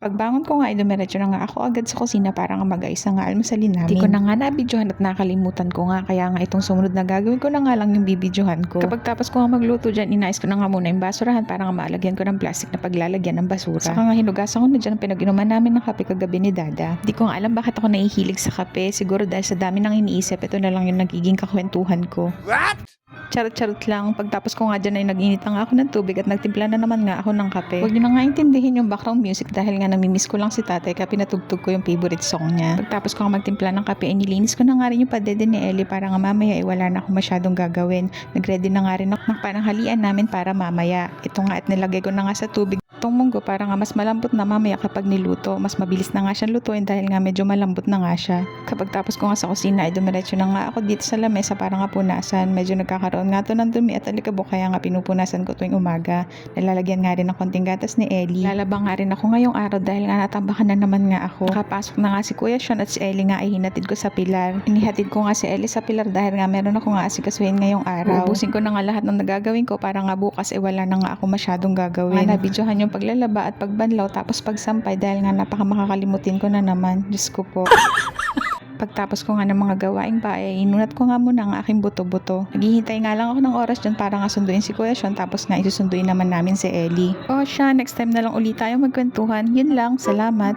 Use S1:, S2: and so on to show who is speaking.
S1: Pagbangon ko nga ay dumiretso na nga ako agad sa kusina para nga mag-ayos na nga almasalin namin. Di ko na nga nabidyohan at nakalimutan ko nga kaya nga itong sumunod na gagawin ko na nga lang yung bibidyohan ko. Kapag tapos ko nga magluto dyan, inayos ko na nga muna yung basurahan para nga maalagyan ko ng plastic na paglalagyan ng basura. Saka nga hinugasan ko na dyan ang pinag-inuman namin ng kape kagabi ni Dada. Di ko nga alam bakit ako nahihilig sa kape. Siguro dahil sa dami nang iniisip, ito na lang yung nagiging kakwentuhan ko. Charot-charot lang. Pagtapos ko nga dyan ay nag-init nga ako ng tubig at nagtimpla na naman nga ako ng kape. Huwag nyo na nga intindihin yung background music dahil nga namimiss ko lang si tatay kaya pinatugtog ko yung favorite song niya. Pagtapos ko magtimpla ng kape ay nilinis ko na nga rin yung padede ni Ellie para nga mamaya ay wala na ako masyadong gagawin. Nagready na nga rin ako ng pananghalian namin para mamaya. Ito nga at nilagay ko na nga sa tubig itong munggo para nga mas malambot na mamaya kapag niluto. Mas mabilis na nga siyang lutuin dahil nga medyo malambot na nga siya. Kapag tapos ko nga sa kusina ay dumiretso na nga ako dito sa lamesa para nga punasan. Medyo nagkakaroon nga to ng dumi at alikabok kaya nga pinupunasan ko tuwing umaga. Nalalagyan nga rin ng konting gatas ni Ellie. Lalabang nga rin ako ngayong araw dahil nga natambakan na naman nga ako. Nakapasok na nga si Kuya Sean at si Ellie nga ay hinatid ko sa pilar. Inihatid ko nga si Ellie sa pilar dahil nga meron ako nga asikasuhin ngayong araw. Ubusin ko na nga lahat ng nagagawin ko para nga bukas eh wala na nga ako masyadong gagawin. Nga nabidyohan yung paglalaba at pagbanlaw tapos pagsampay dahil nga napaka makakalimutin ko na naman. Diyos ko po. Pagtapos ko nga ng mga gawaing bahay, inunat ko nga muna ang aking buto-buto. Naghihintay nga lang ako ng oras dyan para nga sunduin si Kuya Sean tapos nga isusunduin naman namin si Ellie. O siya, next time na lang ulit tayo magkwentuhan. Yun lang, salamat.